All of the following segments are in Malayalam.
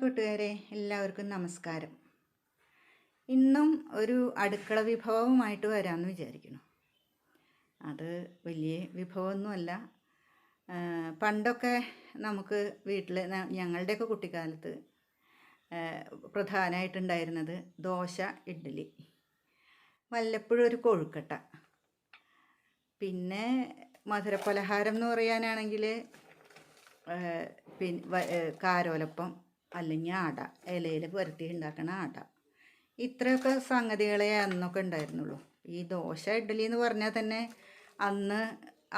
കൂട്ടുകാരെ എല്ലാവർക്കും നമസ്കാരം. ഇന്നും ഒരു അടുക്കള വിഭവവുമായിട്ട് വരാമെന്ന് വിചാരിക്കുന്നു. അത് വലിയ വിഭവമൊന്നുമല്ല. പണ്ടൊക്കെ നമുക്ക് വീട്ടിൽ ഞങ്ങളുടെയൊക്കെ കുട്ടിക്കാലത്ത് പ്രധാനമായിട്ടുണ്ടായിരുന്നത് ദോശ ഇഡ്ഡലി വല്ലപ്പോഴും ഒരു കൊഴുക്കട്ട. പിന്നെ മധുരപലഹാരം എന്ന് പറയാനാണെങ്കിൽ പിന്നെ കാരോലപ്പം അല്ലെങ്കിൽ ആട ഇലയിൽ പുരട്ടി ഉണ്ടാക്കണ ആട. ഇത്രയൊക്കെ സംഗതികളെ അന്നൊക്കെ ഉണ്ടായിരുന്നുള്ളൂ. ഈ ദോശ ഇഡ്ഡലി എന്ന് പറഞ്ഞാൽ തന്നെ അന്ന്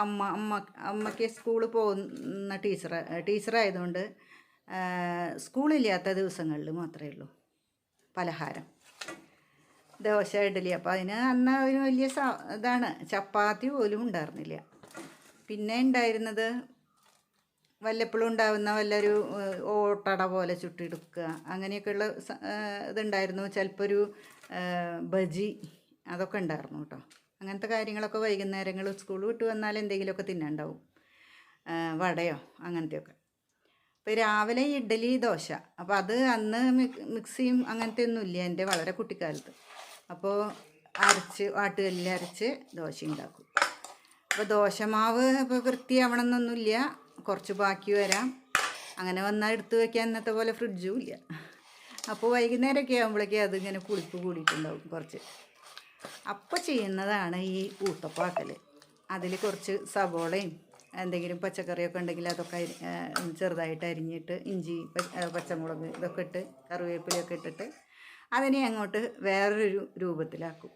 അമ്മ അമ്മ അമ്മയ്ക്ക് സ്കൂളിൽ പോകുന്ന ടീച്ചർ ടീച്ചറായതുകൊണ്ട് സ്കൂളില്ലാത്ത ദിവസങ്ങളിൽ മാത്രമേ ഉള്ളൂ പലഹാരം. ദോശ ഇഡ്ഡലി. അപ്പോൾ അതിന് അന്ന് ഒരു വലിയ ഇതാണ് ചപ്പാത്തി പോലും ഉണ്ടായിരുന്നില്ല. പിന്നെ ഉണ്ടായിരുന്നത് വല്ലപ്പോഴും ഉണ്ടാവുന്ന വല്ലൊരു ഓട്ടട പോലെ ചുട്ടെടുക്കുക. അങ്ങനെയൊക്കെയുള്ള ഇതുണ്ടായിരുന്നു. ചിലപ്പോൾ ഒരു ബജി അതൊക്കെ ഉണ്ടായിരുന്നു കേട്ടോ. അങ്ങനത്തെ കാര്യങ്ങളൊക്കെ വൈകുന്നേരങ്ങൾ സ്കൂൾ വിട്ട് വന്നാൽ എന്തെങ്കിലുമൊക്കെ തിന്നാണ്ടാവും. വടയോ അങ്ങനത്തെയൊക്കെ. ഇപ്പോൾ രാവിലെ ഇഡ്ഡലി ദോശ. അപ്പോൾ അത് അന്ന് മിക്സിയും അങ്ങനത്തെ ഒന്നും ഇല്ല. എന്റെ വളരെ കുട്ടിക്കാലത്ത്. അപ്പോൾ അരച്ച് വാട്ടുകല്ലിൽ അരച്ച് ദോശ ഉണ്ടാക്കും. അപ്പോൾ ദോശമാവ് ഇപ്പോൾ വൃത്തിയാവണമെന്നൊന്നുമില്ല. കുറച്ച് ബാക്കി വരാം. അങ്ങനെ വന്നാൽ എടുത്തു വയ്ക്കാൻ ഇന്നത്തെ പോലെ ഫ്രിഡ്ജും ഇല്ല. അപ്പോൾ വൈകുന്നേരമൊക്കെ ആകുമ്പോഴേക്കും അതിങ്ങനെ കുളിപ്പ് കൂടിയിട്ടുണ്ടാവും കുറച്ച്. അപ്പോൾ ചെയ്യുന്നതാണ് ഈ ഊത്തപ്പാക്കൽ അതിൽ കുറച്ച് സവോളയും എന്തെങ്കിലും പച്ചക്കറിയൊക്കെ ഉണ്ടെങ്കിൽ അതൊക്കെ ചെറുതായിട്ട് അരിഞ്ഞിട്ട് ഇഞ്ചി പച്ചമുളക് ഇതൊക്കെ ഇട്ട് കറിവേപ്പിലയൊക്കെ ഇട്ടിട്ട് അതിനെ അങ്ങോട്ട് വേറൊരു രൂപത്തിലാക്കും.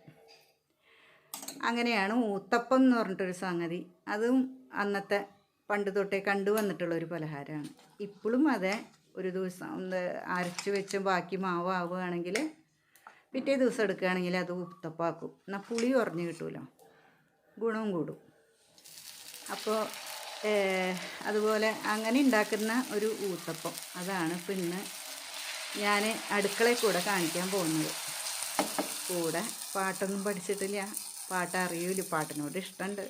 അങ്ങനെയാണ് ഊത്തപ്പം എന്ന് പറഞ്ഞിട്ടൊരു സംഗതി. അതും അന്നത്തെ പണ്ട് തൊട്ടേ കണ്ടു വന്നിട്ടുള്ള ഒരു പലഹാരമാണ്. ഇപ്പോഴും അതെ ഒരു ദിവസം അരച്ച് വെച്ച് ബാക്കി മാവ് ആവുകയാണെങ്കിൽ പിറ്റേ ദിവസം എടുക്കുകയാണെങ്കിൽ അത് ഉത്തപ്പാക്കും. എന്നാൽ പുളി കുറഞ്ഞ് കിട്ടുമല്ലോ ഗുണവും കൂടും. അപ്പോൾ അതുപോലെ അങ്ങനെ ഉണ്ടാക്കുന്ന ഒരു ഊത്തപ്പം. അതാണ് പിന്നെ ഞാൻ അടുക്കളയിൽ കൂടെ കാണിക്കാൻ പോകുന്നത്. കൂടെ പാട്ടൊന്നും പഠിച്ചിട്ടില്ല. പാട്ട് അറിയൂല പാട്ടിനോട് ഇഷ്ടമുണ്ട്.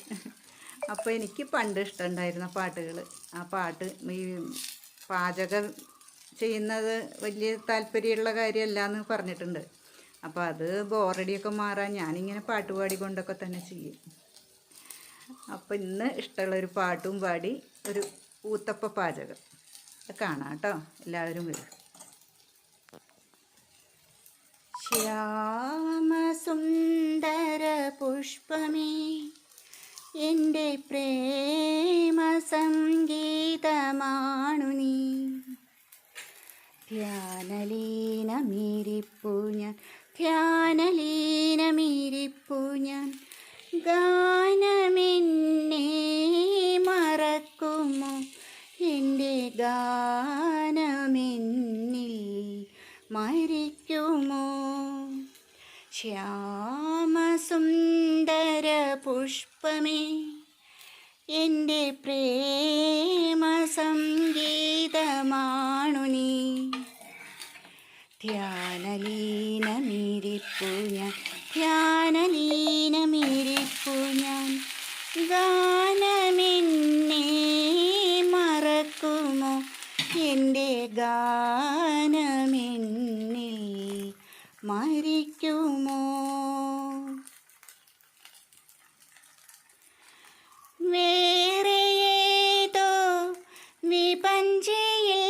അപ്പോൾ എനിക്ക് പണ്ട് ഇഷ്ടമുണ്ടായിരുന്ന പാട്ടുകൾ ആ പാട്ട് ഈ പാചകം ചെയ്യുന്നത് വലിയ താല്പര്യമുള്ള കാര്യമല്ല എന്ന് പറഞ്ഞിട്ടുണ്ട്. അപ്പോൾ അത് ബോറടിയൊക്കെ മാറാൻ ഞാനിങ്ങനെ പാട്ട് പാടിക്കൊണ്ടൊക്കെ തന്നെ ചെയ്യും. അപ്പോൾ ഇന്ന് ഇഷ്ടമുള്ളൊരു പാട്ടും പാടി ഒരു ഊത്തപ്പ പാചകം. കാണാം കേട്ടോ. എല്ലാവരും വരും. ശ്യാമസുന്ദര പുഷ്പമേ എന്റെ പ്രേമ സംഗീതമാണു നീ. ധ്യാനലീനമീരിപ്പു ഞാൻ ധ്യാനലീനമീരിപ്പു ഞാൻ. ഗാനമെന്നെ മറക്കുമോ? എന്റെ ഗാനമെന്നിൽ മരിക്കുമോ? ശ്യാമസുന്ദര പുഷ്പമേ. എന്റെ പ്രേമ സംഗീതമാണു നീ. ധ്യാനലീനമീരിപ്പു ഞാൻ ധ്യാനലീനമിരിപ്പു ഞാൻ. ഗാനമെന്നെ മറക്കുമോ? എന്റെ ഗാനമെന്നിൽ മരിക്കുമോ? വേറെ ഏതോ വിപഞ്ചിയിൽ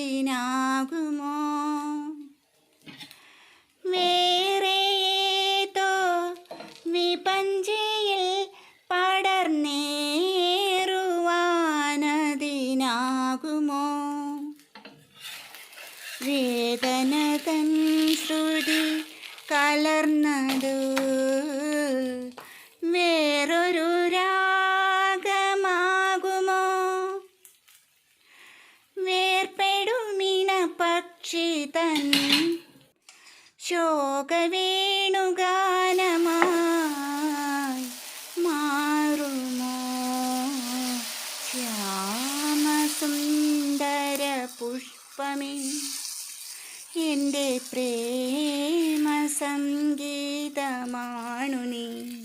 പടർന്നേറുവാനതിനാകുമോ വേറെയേതോ വിപഞ്ചിയിൽ പടർന്നേറുവാനതിനാകുമോ വേദന തൻ ശ്രുതി കലർന്നതു തൻ ശോകവേണുഗാനമായി മാറുമോ? ശ്യാമസുന്ദര പുഷ്പമേ എന്റെ പ്രേമ സംഗീതമാണു നീ.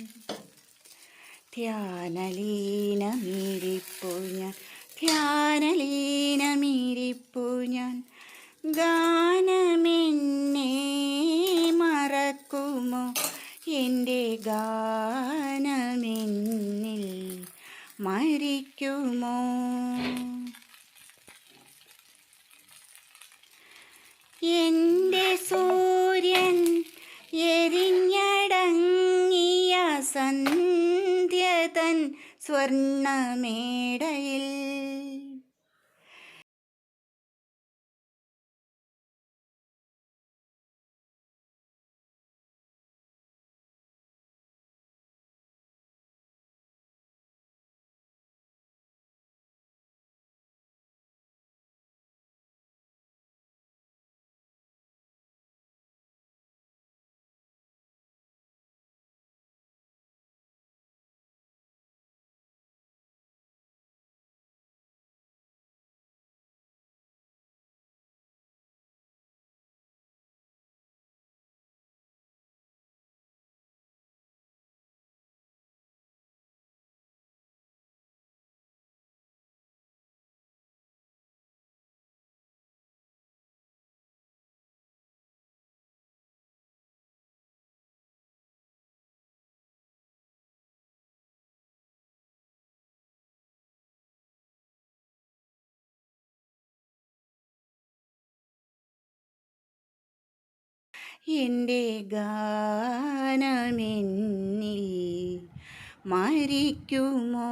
ധ്യാനലീനമീരിപ്പു ഞാൻ ധ്യാനലീനമിരിപ്പു ഞാൻ ഗാനമെന്നെ മരിക്കുമോ എന്റെ സൂര്യൻ എരിഞ്ഞടങ്ങിയ സന്ധ്യതൻ സ്വർണമേടയിൽ എന്റെ ഗാനമെന്നിൽ മരിക്കുമോ?